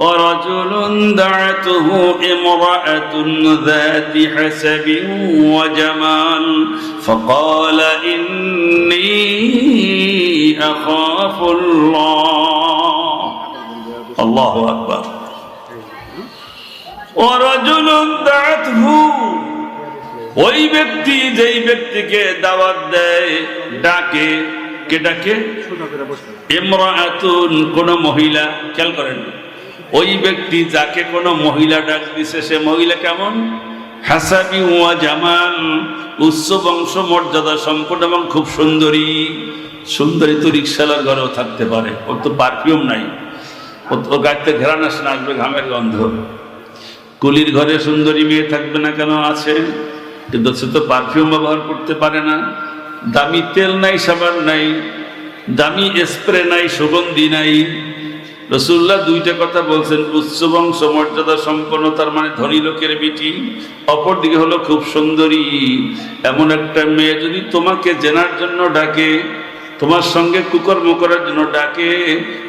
ورجل دعته امرأة ذات حسب وجمال فقال إني أخاف الله الله أكبر ورجل دعته ওই ব্যক্তি যেই ব্যক্তিকে দাওয়াত দেয় ডাকে কে ডাকে ইমরাআতুন কোন মহিলা খেয়াল করেন ওই ব্যক্তি যাকে কোন মহিলা ডাক দিছে, সে মহিলা কেমন? হাসাবি ওয়া জামাল, উচ্চ বংশ, মর্যাদা সম্পন্ন এবং খুব সুন্দরী। সুন্দরী তো রিক্সালার ঘরেও থাকতে পারে, ওর তো পারফিউম নাই। ও গাড়িতে ঘেরান আসে না, আসবে ঘামের গন্ধ। কুলির ঘরে সুন্দরী মেয়ে থাকবে না কেন আছে? কিন্তু সে তো পারফিউম ব্যবহার করতে পারে না। দামি তেল নাই, সাবান নাই। দামি স্প্রে নাই, সুগন্ধি নাই। রসুল্লাহ দুইটা কথা বলছেন উচ্চ বংশ মর্যাদা সম্পন্ন, তার মানে ধনী লোকের বেটি। অপরদিকে হলো খুব সুন্দরী, এমন একটা মেয়ে যদি তোমাকে জেনার জন্য ডাকে, তোমার সঙ্গে কুকর্ম করার জন্য ডাকে,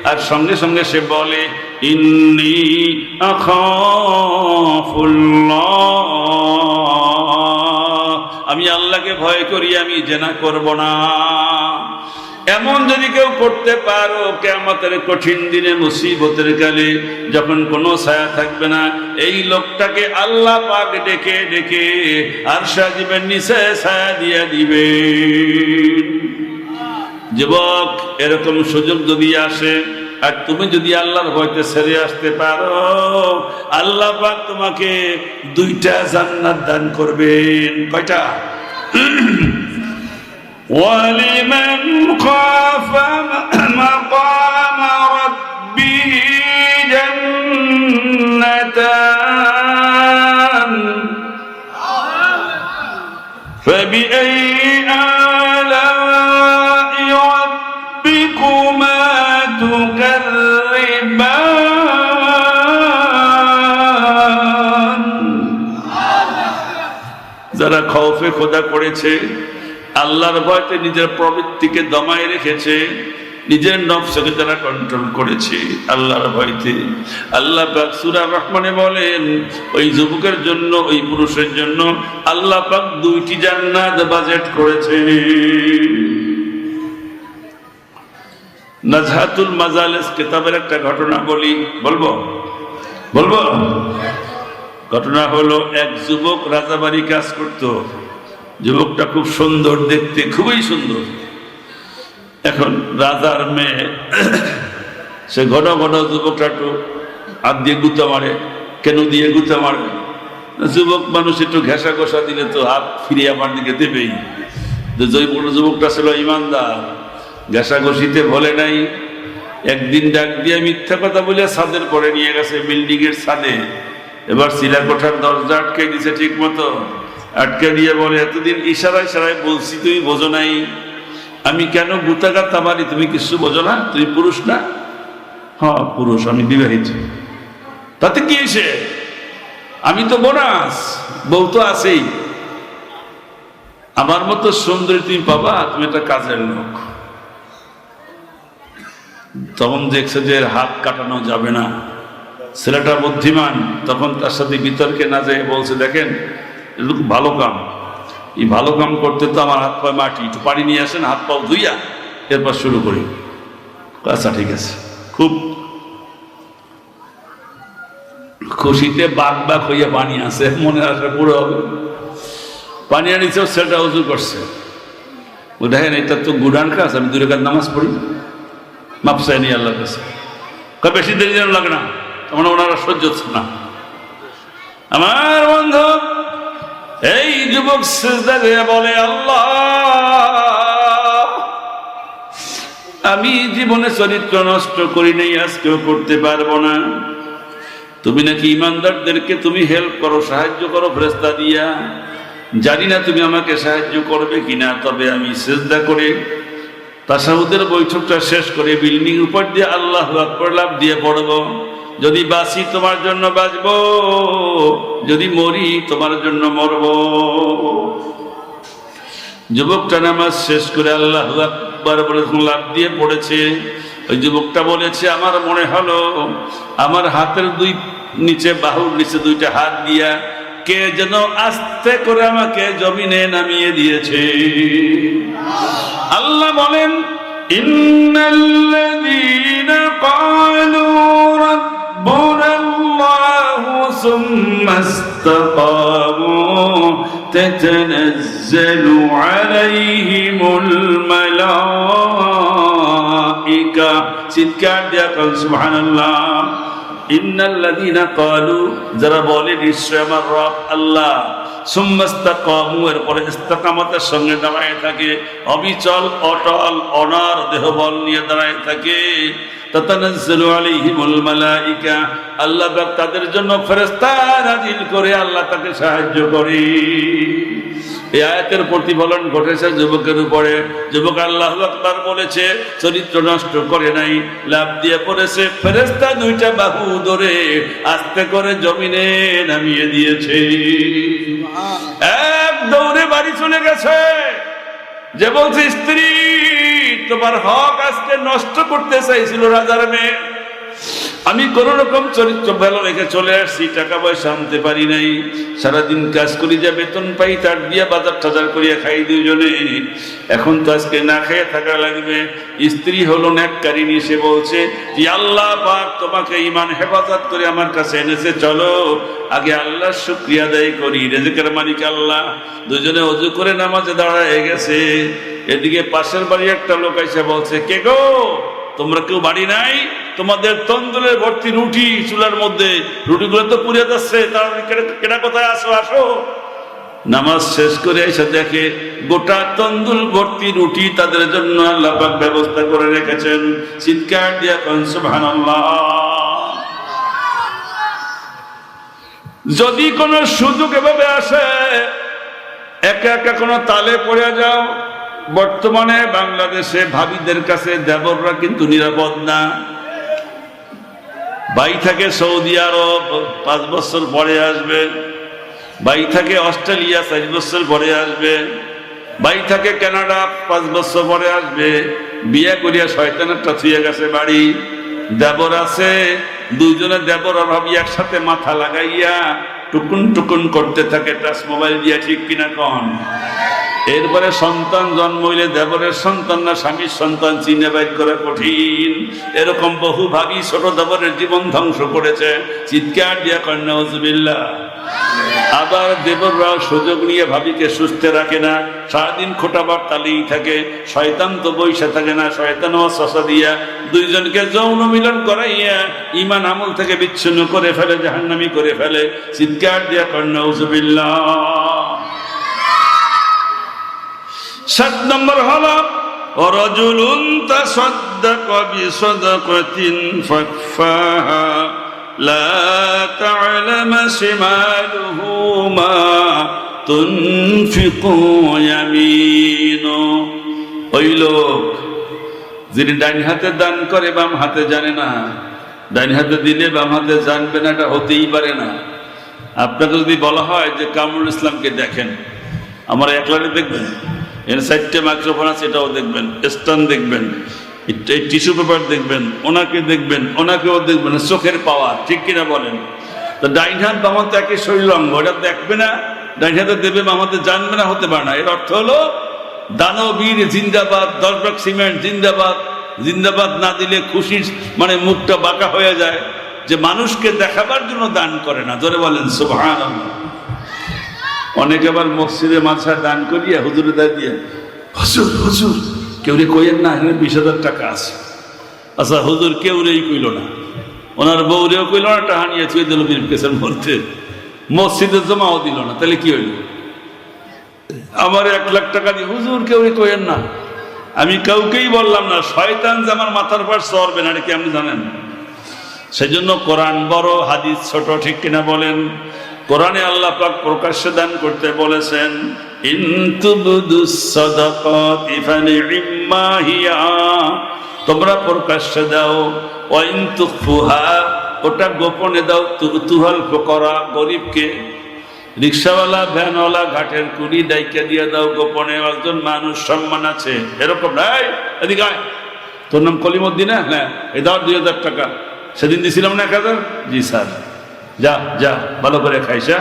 আর সঙ্গে সঙ্গে সে বলে, ইন্নি আমি আল্লাহকে ভয় করি, আমি জেনা করব না। এমন যদি কেউ করতে পারো কেমতের কঠিন দিনে, মুসিবতের কালে, যখন কোনো ছায়া থাকবে না, এই লোকটাকে আল্লাহ পাক ডেকে ডেকে আর সাজিবেন নিচে ছায়া দিয়ে দিবে যুবক, এরকম সুযোগ যদি আসে, আর তুমি যদি আল্লাহর ভয়তে সেরে আসতে পারো, আল্লাহ পাক তোমাকে দুইটা জান্নাত দান করবেন। কয়টা? ولمن خاف مقام ربه جنتان فبأي آلاء ربكما تكذبان যারা খৌফে খোদা করেছে আল্লাহর ভয়তে নিজের প্রবৃত্তিকে দমায় রেখেছে, নিজের নফসকে যারা কন্ট্রোল করেছে আল্লাহর ভয়তে। আল্লাহ পাক সূরা রহমানে বলেন, ওই যুবকের জন্য, ওই পুরুষের জন্য আল্লাহ পাক দুইটি জান্নাত বাজেট করেছে। নাজহাতুল মাজালেস কেতাবের একটা ঘটনা বলি, বলব? বলব? ঘটনা হলো, এক যুবক রাজাবাড়ি কাজ করত। যুবকটা খুব সুন্দর দেখতে, খুবই সুন্দর। এখন রাজার মেয়ে, সে ঘন ঘন যুবকটা একটু হাত দিয়ে গুতা মারে, কেন দিয়ে গুতা মারে যুবক মানুষ একটু ঘেঁষা ঘষা দিলে তো হাত ফিরিয়ে আমার দিকে দেবেই। জয়পুর যুবকটা ছিল ইমানদার, ঘেঁষা ঘষিতে বলে নাই, একদিন ডাক দিয়ে মিথ্যা কথা বলে ছাদের পরে নিয়ে গেছে বিল্ডিং এর ছাদে। এবার শিলা কোঠার দরজা আটকে দিছে ঠিক মতো। আটকে দিয়ে বলে, এতদিন ইশারায় ইশারায় বলছি, তুমি বোঝো নাই। আমি কেন গুতাগাত আমারি তুমি কিছু বোঝো না? তুমি পুরুষ না? হ পুরুষ, আমি বিবাহিত। তাতে কি এসে আমি তো বোনাস, বউ তো আছেই। আমার মতো সুন্দরী তুমি পাবা, তুমি একটা কাজের লোক। তখন দেখছে যে হাত কাটানো যাবে না। ছেলেটা বুদ্ধিমান, তখন তার সাথে বিতর্কে না যেয়ে বলছে, দেখেন এটা খুব ভালো কাম। এই ভালো কাম করতে তো আমার হাত পায়ে মাটি, একটু পানি নিয়ে আসেন, হাত পাও ধুইয়া এরপর শুরু করি। আচ্ছা ঠিক আছে। খুব খুশিতে বাঘ বাঘ হইয়া পানি আছে মনে আসে পুরো হবে। পানি আনিছেও ছেলেটা উজু করছে। দেখেন, এটা তো গুডান কাজ আমি দুই রেখার নামাজ পড়ি। মাপসাই নি আল্লাহর কাছে। বেশি দেরি যেন লাগে না। তখন ওনারা সহ্য হচ্ছে না। আমার বন্ধু এই যুবক সিজদা দিয়ে বলে, আল্লাহ, আমি জীবনে চরিত্র নষ্ট করি নাই, আজকেও করতে পারব না। তুমি নাকি ইমানদারদেরকে তুমি হেল্প করো, সাহায্য করো ফেরেস্তা দিয়া। জানি না তুমি আমাকে সাহায্য করবে কিনা, তবে আমি সেজদা করে তাসাউদের বৈঠকটা শেষ করে বিল্ডিং উপর দিয়ে আল্লাহ লাভ দিয়ে পড়ব। যদি বাঁচি তোমার জন্য বাঁচব, যদি মরি তোমার জন্য মরব। যুবকটা নামাজ শেষ করে আল্লাহ লাভ দিয়ে পড়েছে। ওই যুবকটা বলেছে, আমার মনে হলো আমার হাতের দুই নিচে, বাহুর নিচে দুইটা হাত দিয়া কে যেন আস্তে করে আমাকে জমিনে নামিয়ে দিয়েছে। আল্লাহ বলেন, ইন্নাল্লাযীনা ক্বালু সুম্মা ইসতাকামু তাতানাজ্জালু আলাইহিমুল মালাইকা চিৎকার দিয়া কল সুবহানাল্লাহ। ইন্নাল্লাযীনা ক্বালু, যারা বলে, নিশ্চয় আমার রব আল্লাহ। সঙ্গে দাঁড়ায় থাকে। অটল, অনার দেহবল নিয়ে দাঁড়ায় থাকে। আল্লাহ তাদের জন্য ফেরেশতা নাজিল করে, আল্লাহ তাকে সাহায্য করে। এই আয়াতের প্রতিফলন ঘটেছে, যুবকের উপরে। যুবক আল্লাহ আকবার বলেছে, চরিত্র নষ্ট করে নাই, লাভ দিয়ে পড়েছে। ফেরেস্তা দুইটা বাহু ধরে আস্তে করে জমিনে নামিয়ে দিয়েছে। এক দৌড়ে বাড়ি চলে গেছে। যে বলছে, স্ত্রী, তোমার হক আজকে নষ্ট করতে চাইছিল রাজার মেয়ে। আমি কোন রকম চরিত্র ভালো রেখে চলে আসছি, টাকা পয়সা আনতে পারি নাই। সারাদিন কাজ করি যা বেতন পাই, তার দিয়া বাজার টাজার করিয়া খাই দুজনে এখন তো আজকে না খেয়ে থাকা লাগবে। স্ত্রী হলো ন্যাককারিনী সে বলছে যে আল্লাহ পাক তোমাকে ইমান হেফাজত করে আমার কাছে এনেছে, চলো। আগে আল্লাহ শুক্রিয়া আদায় করি, রেজেকের মালিক আল্লাহ। দুজনে অজু করে নামাজে দাঁড়ায় গেছে। এদিকে পাশের বাড়ি একটা লোক এসে বলছে, কে গো? তোমরা কেউ বাড়ি নাই, তোমাদের তন্দুলের ভর্তি রুটি চুলার মধ্যে, রুটিগুলো তো পুড়ে যাচ্ছে কেনা কোথায় আসো আসো। নামাজ শেষ করে এসে দেখে গোটা তন্দুল ভর্তি রুটি তাদের জন্য আল্লাপাক ব্যবস্থা করে রেখেছেন। চিৎকার দিয়া যদি কোনো সুযোগ এভাবে আসে, একা একা কোনো তালে পড়ে যাও বর্তমানে বাংলাদেশে ভাবিদের কাছে দেবররা কিন্তু নিরাপদ না। বাই থাকে সৌদি আরব, পাঁচ বছর পরে আসবে। বাই থাকে অস্ট্রেলিয়া, চার বছর পরে আসবে। বাই থাকে কানাডা, পাঁচ বছর পরে আসবে। বিয়ে করিয়া শয়তানেরটা থুয়ে গেছে বাড়ি। দেবর আছে, দুইজনে দেবর ভাবি একসাথে মাথা লাগাইয়া টুকুন টুকুন করতে থাকে, টাচ মোবাইল দিয়া ঠিক কিনা কন। এরপরে সন্তান জন্ম হইলে দেবরের সন্তান না স্বামীর সন্তান চিনে বাইর করা কঠিন। এরকম বহু ভাবি ছোট দেবরের জীবন ধ্বংস করেছে। চিৎকার দিয়া কন্যা হজবিল্লা আবার দেবররাও সুযোগ নিয়ে ভাবিকে সুস্থ রাখে না। সারাদিন খোটাবার তালেই থাকে। শয়তান তো বৈশা থাকে না। শয়তান ও শশা দিয়া দুইজনকে যৌন মিলন করাইয়া ইমান আমল থেকে বিচ্ছিন্ন করে ফেলে, জাহান্নামি করে ফেলে। চিৎকার দিয়া কন্যা হজবিল্লা সাত নম্বর হল رجل تصدق بصدقة فاخفاها لا تعلم شماله ما تنفق يمينه ওই লোক যিনি ডাইন হাতে দান করে বাম হাতে জানে না ডাইন হাতে দিলে বাম হাতে জানবে না এটা হতেই পারে না আপনাকে যদি বলা হয় যে কামরুল ইসলামকে দেখেন আমার একলারে দেখবেন এর চারটে মাইক্রোফোন আছে, এটাও দেখবেন স্টান দেখবেন, এই টিস্যু পেপার দেখবেন, ওনাকে দেখবেন, ওনাকেও দেখবেন, চোখের পাওয়ার, ঠিক কিনা বলেন? তো ডাইন হাত বামার তো একই শরীর অঙ্গ, এটা দেখবে না, ডাইন হাতে দেবে বামাতে জানবে না, হতে পারে না। এর অর্থ হলো, দানবীর জিন্দাবাদ দশবাগ সিমেন্ট জিন্দাবাদ জিন্দাবাদ না দিলে খুশির মানে মুখটা বাঁকা হয়ে যায়। যে মানুষকে দেখাবার জন্য দান করে না ধরে বলেন সুভান অনেকে আবার মসজিদে মাছা দান করিয়া হুজুরে দায় দিয়ে হুজুর হুজুর, কেউ রে কইেন না, এখানে বিশ হাজার টাকা আছে। আচ্ছা হুজুর, কেউ রেই কইল না। ওনার বউরেও কইল না টাকা নিয়ে চুয়ে দিল বীর কেসের মধ্যে মসজিদে জমাও দিল না, তাহলে কি হইল? আমার এক লাখ টাকা দিয়ে, হুজুর, কেউ রে কইেন না। আমি কাউকেই বললাম না, শয়তান যে আমার মাথার উপর চড়বে না কি আপনি জানেন? সেজন্য কোরআন বড়, হাদিস ছোট, ঠিক কিনা বলেন। কোরআনে আল্লাহ পাক প্রকাশ্যে দান করতে বলেছেন তোমরা প্রকাশ্য দাও ওটা গোপনে দাও তুহাল করা গরিবকে। রিক্সাওয়ালা, ভ্যানওয়ালা, ঘাটের কুড়ি ডাইকে দিয়ে দাও গোপনে, একজন মানুষ সম্মান আছে। এরকম তোর নাম কলিমুদ্দিন হ্যাঁ এই দাও দুই হাজার টাকা। সেদিন দিছিলাম না এক হাজার? জি, স্যার। যা যা, ভালো করে খাইসা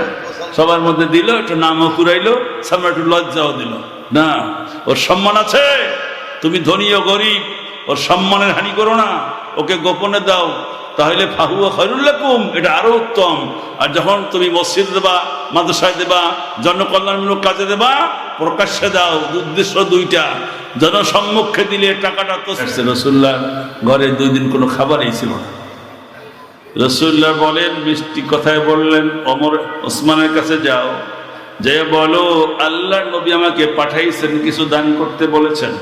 সবার মধ্যে দিল, একটু নামও কুড়াইলো, সামনে একটু লজ্জাও দিল। না, ওর সম্মান আছে। তুমি ধনী ও গরিব, ওর সম্মানের হানি করো না, ওকে গোপনে দাও। তাহলে ফাহুয়া খৈরুল্লাকুম এটা আরও উত্তম। আর যখন তুমি মসজিদ দেবা, মাদ্রাসায় দেবা, জনকল্যাণমূলক কাজে দেবা, প্রকাশ্যে দাও, উদ্দেশ্য দুইটা। জনসম্মুখে দিলে টাকাটা তো রসুল্লাহ, ঘরে দুই দিন কোনো খাবারই ছিল না। রসুল্লাহ বলেন, মিষ্টি কথায় বললেন অমর ওসমানের কাছে যাও যে বলো, আল্লাহ নবী আমাকে পাঠাইছেন, কিছু দান করতে বলেছেন।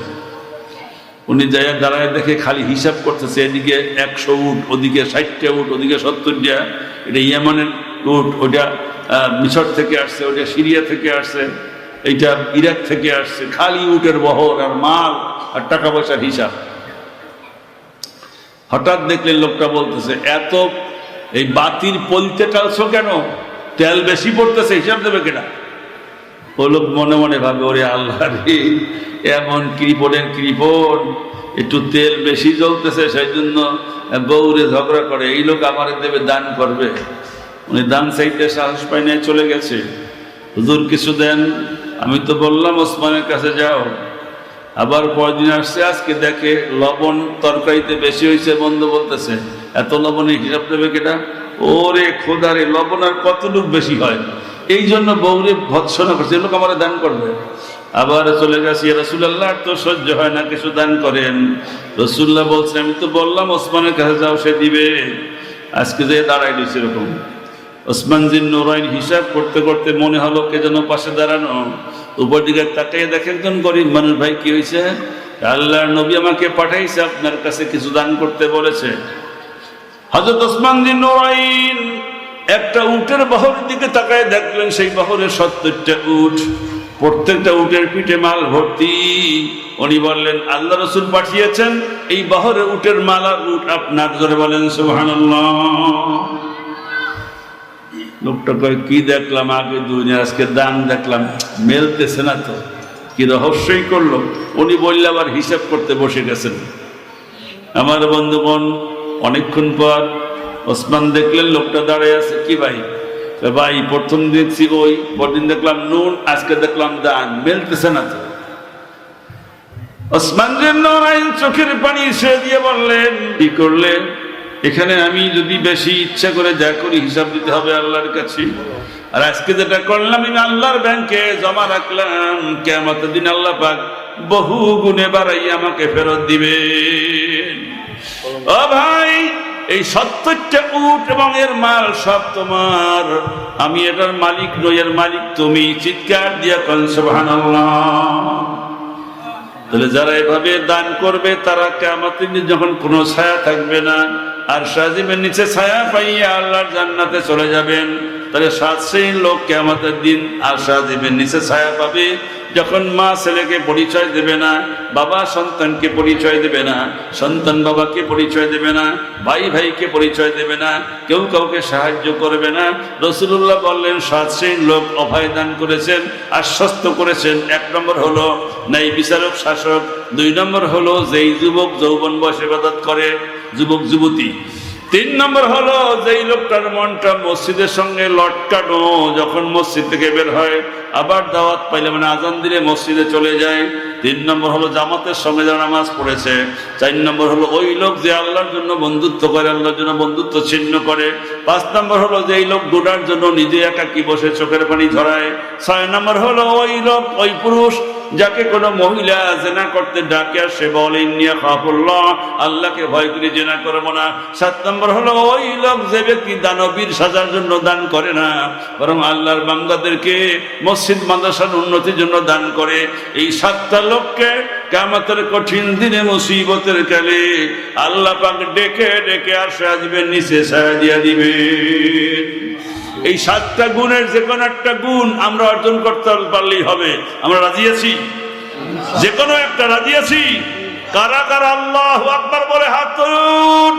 উনি যাইয়া দাঁড়ায় দেখে খালি হিসাব করতেছে, এদিকে একশো উট, ওদিকে ষাটটা উট, ওদিকে সত্তরটা, এটা ইয়ামানের উট ওটা মিশর থেকে আসছে ওটা সিরিয়া থেকে আসছে, এইটা ইরাক থেকে আসছে, খালি উটের বহর আর মাল আর টাকা পয়সার হিসাব। হঠাৎ দেখলে লোকটা বলতেছে, এত এই বাতির পলিতে টালছো কেন? তেল বেশি পড়তেছে, হিসাব দেবে কেনা? ও লোক মনে মনে ভাবে, ওরে আল্লাহ এমন কৃপণের কৃপণ, একটু তেল বেশি জ্বলতেছে সেই জন্য বউরে ঝগড়া করে, এই লোক আমার দেবে, দান করবে। উনি দান চাইতে সাহস পাই নিয়ে চলে গেছে। হুজুর কিছু দেন? আমি তো বললাম, ওসমানের কাছে যাও। আবার কয়দিন আসছে, আজকে দেখে লবণ তরকারিতে বেশি হয়েছে বন্ধু বলতেছে। এত লবণের হিসাব দেবে কেটা? ওরে খোদারে লবণ আর কতটুক বেশি হয়? এই জন্য বৌরে ভৎসনা করছে, এ লোক আমার দান করবে। আবার চলে গেছি রসুল্লাহ তো সহ্য হয় না কিছু দান করেন। রসুল্লাহ বলছে, আমি তো বললাম, ওসমানের কাছে যাও, সে দিবে। আজকে যে দাঁড়াই দিচ্ছে এরকম। ওসমান জিন হিসাব করতে করতে মনে হলো কে যেন পাশে দাঁড়ানো। উপর দিকে তাকিয়ে দেখে, একজন গরিব মানুষ, ভাই, কি হয়েছে আল্লাহর নবী আমাকে পাঠাইছে, আপনার কাছে কিছু দান করতে বলেছে। হজরত ওসমান দিন নুরাইন একটা উটের বহরের দিকে তাকায় দেখলেন, সেই বহরে সত্তরটা উঠ প্রত্যেকটা উটের পিঠে মাল ভর্তি। উনি বললেন, আল্লাহ রসুল পাঠিয়েছেন, এই বহরে উটের মাল উট আপনার ধরে বলেন, সুবহানাল্লাহ। লোকটা কয়, কি দেখলাম? আগে দুদিন আজকে দান দেখলাম। মেলতেছে না তো। কি রহস্যই করল? উনি বললে আবার হিসাব করতে বসে গেছেন। আমার বন্ধুগণ, অনেকক্ষণ পর ওসমান দেখলেন লোকটা দাঁড়ায় আছে। কি ভাই? ভাই, প্রথম দেখছি ওই, পরদিন দেখলাম নুন, আজকে দেখলাম দান। মেলতেছে না তো। ওসমান চোখের পানি সে দিয়ে বললেন, কি করলেন এখানে আমি যদি বেশি ইচ্ছা করে যা করি হিসাব দিতে হবে আল্লাহর কাছে। আর আজকে যেটা করলাম, আমি আল্লাহর ব্যাংকে জমা রাখলাম কেমত দিন আল্লাহ পাক বহু গুণে বাড়াই আমাকে ফেরত দিবে ও ভাই, এই সত্তরটা উট এবং এর মাল সব তোমার। আমি এটার মালিক নই, এর মালিক তুমি। চিৎকার দিয়া কনসবাহান তাহলে যারা এভাবে দান করবে, তারা কেমতের দিন যখন কোনো ছায়া থাকবে না আর সাজিবের নিচে ছায়া পাইয়া আল্লাহর জান্নাতে চলে যাবেন। তাহলে সাত শ্রেণির লোক কেমতের দিন আর সাজিমের নিচে ছায়া পাবে। যখন মা ছেলেকে পরিচয় দেবে না, বাবা সন্তানকে পরিচয় দেবে না, সন্তান বাবাকে পরিচয় দেবে না, ভাই ভাইকে পরিচয় দেবে না, কেউ কাউকে সাহায্য করবে না রসুল্লাহ বললেন, সাত শ্রেণির লোক অভয় দান করেছেন, আশ্বস্ত করেছেন। এক নম্বর হলো নাই বিচারক শাসক, দুই নম্বর হলো যেই যুবক যৌবন বয়সে বাদত করে, যুবক যুবতী। তিন নম্বর হলো, যেই লোকটার মনটা মসজিদের সঙ্গে লটকানো, যখন মসজিদ থেকে বের হয়, আবার দাওয়াত পাইলে মানে আজান দিলে মসজিদে চলে যায়। তিন নম্বর হলো জামাতের সঙ্গে যারা নামাজ পড়েছে, চার নম্বর হলো ওই লোক যে আল্লাহর জন্য বন্ধুত্ব করে, আল্লাহর জন্য বন্ধুত্ব ছিন্ন করে। পাঁচ নম্বর হলো যে এই লোক ডোডার জন্য নিজে একাকি বসে চোখের পানি ঝরায়। ছয় নম্বর হলো ওই লোক, ওই পুরুষ যাকে কোনো মহিলা জেনা করতে ডাকে আর সে বলে আল্লাহকে ভয় করে জেনা করব না। সাত নম্বর হলো ওই লোক যে ব্যক্তি দানবীর সাজার জন্য দান করে না, বরং আল্লাহর বান্দাদেরকে মসজিদ, মাদ্রাসার উন্নতির জন্য দান করে। এই সাতটা লোককে কামাতের কঠিন দিনে মুসিবতের কালে আল্লাহ পাক ডেকে ডেকে আর সাজবেন নিচে সাজা দিয়া দিবে। এই সাতটা গুণের যে কোনো একটা গুণ আমরা অর্জন করতে পারলেই হবে। আমরা রাজি আছি? যে কোনো একটা রাজি আছি? কারা কারা আল্লাহ আকবার বলে হাত তুলুন।